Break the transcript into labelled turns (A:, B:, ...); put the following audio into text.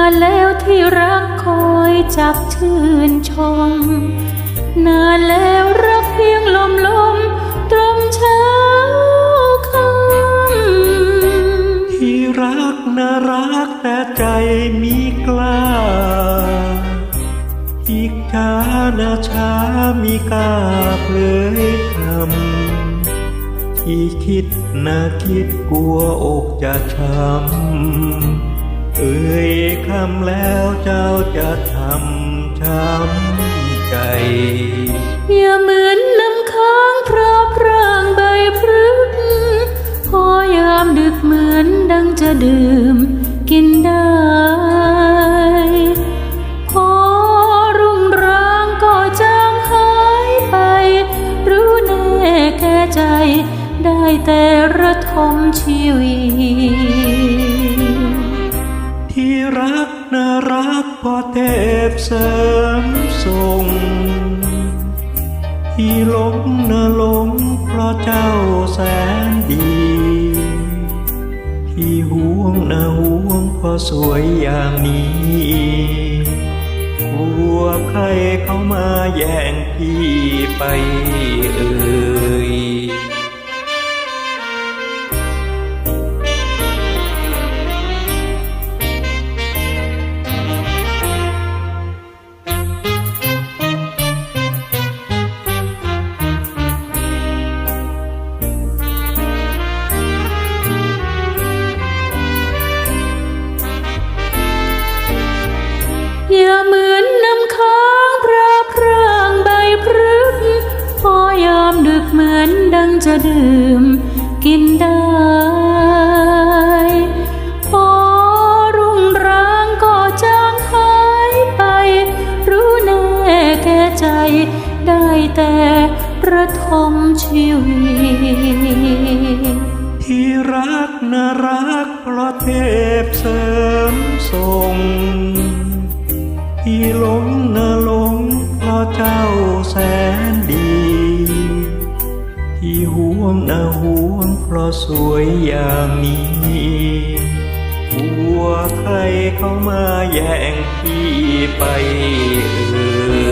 A: านแล้วที่รักคอยจับชื่นชม นานแล้วรักเพียงลมลมตรมเช้าคำ
B: ที่รักน่ารักแต่ใจมีกล้า อีกช้านาช้ามีกล้าเผยคำที่คิดนาคิดกลัวอกจะช้ำ เอ่ยคำแล้วเจ้าจะทำช้ำใจ
A: อย่าเหมือนน้ำค้างพระพรางใบพรึกพอยามดึกเหมือนดังจะดื่มกินได้พอรุ่งรางก็จางหายไป รู้แน่แก่ใจ ได้แต่ระทมชีวิต
B: รักน่ารักพอเทพเสริมส่งที่หลงน่าหลงเพราะเจ้าแสนดีที่ห่วงน่าห่วงเพราะสวยอย่างนี้กลัวใครเข้ามาแย่งพี่ไปเอ่ย
A: จะดื่มกินได้พอรุ่งรางก็จางหายไป รู้แน่แก่ใจ ได้แต่ระทมชีวิต
B: ที่รักน่ารักเพราะเทพเสริมส่งที่หลงน่าหลงเพราะเจ้า เพราะสวยอย่างนี้กลัวใครเข้ามาแย่งพี่ไปเออ